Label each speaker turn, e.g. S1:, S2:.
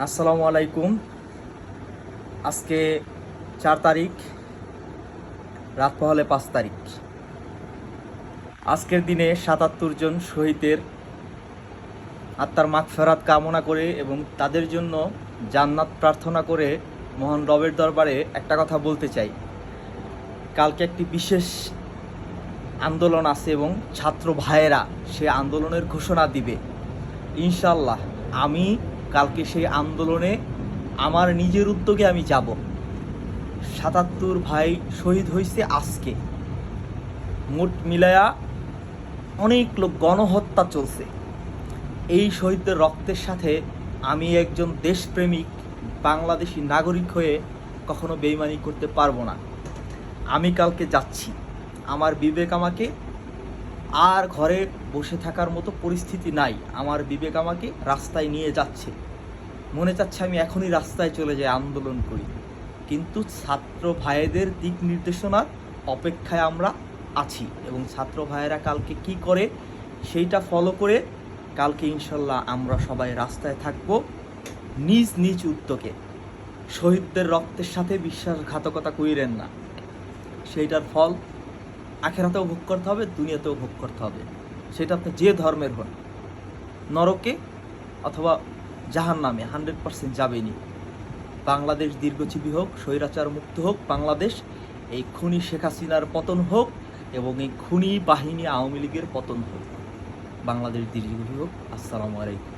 S1: আসসালামু আলাইকুম। আজকে চার তারিখ, রাত পহলে পাঁচ তারিখ। আজকের দিনে সাতাত্তর জন শহীদের আত্মার মাগ ফেরাত কামনা করে এবং তাদের জন্য জান্নাত প্রার্থনা করে মহান রবের দরবারে একটা কথা বলতে চাই। কালকে একটি বিশেষ আন্দোলন আছে এবং ছাত্র ভাইয়েরা সে আন্দোলনের ঘোষণা দিবে। ইনশাল্লাহ আমি কালকে সেই আন্দোলনে আমার নিজের উদ্যোগে আমি যাব। সাতাত্তর ভাই শহীদ হয়েছে আজকে। মোট মিলায়া অনেক লোক গণহত্যা চলছে। এই শহীদদের রক্তের সাথে আমি একজন দেশপ্রেমিক, বাংলাদেশি নাগরিক হয়ে কখনো বেইমানি করতে পারব না। আমি কালকে যাচ্ছি। আমার বিবেক আমাকে আর ঘরে বসে থাকার মতো পরিস্থিতি নাই। আমার বিবেক আমাকে রাস্তায় নিয়ে যাচ্ছে। মনে চাচ্ছে আমি এখনই রাস্তায় চলে যাই আন্দোলন করি। কিন্তু ছাত্র ভাইদের দিক নির্দেশনার অপেক্ষায় আমরা আছি এবং ছাত্র ভাইয়েরা কালকে কি করে সেইটা ফলো করে কালকে ইনশাল্লাহ আমরা সবাই রাস্তায় থাকব নিজ নিজ উদ্যোগে। শহীদদের রক্তের সাথে বিশ্বাসঘাতকতা কইরেন না। সেইটার ফল আখেরাতেও ভোগ করতে হবে, দুনিয়াতেও ভোগ করতে হবে। সেটা আপনি যে ধর্মের হন, নরকে অথবা জাহান নামে হান্ড্রেড পার্সেন্ট যাবেনি বাংলাদেশ দীর্ঘজীবী হোক, স্বৈরাচার মুক্ত হোক, বাংলাদেশ এই খুনি শেখ হাসিনার পতন হোক এবং এই খুনি বাহিনী আওয়ামী লীগের পতন হোক। বাংলাদেশ দীর্ঘজীবী হোক, আসসালামু আলাইকুম।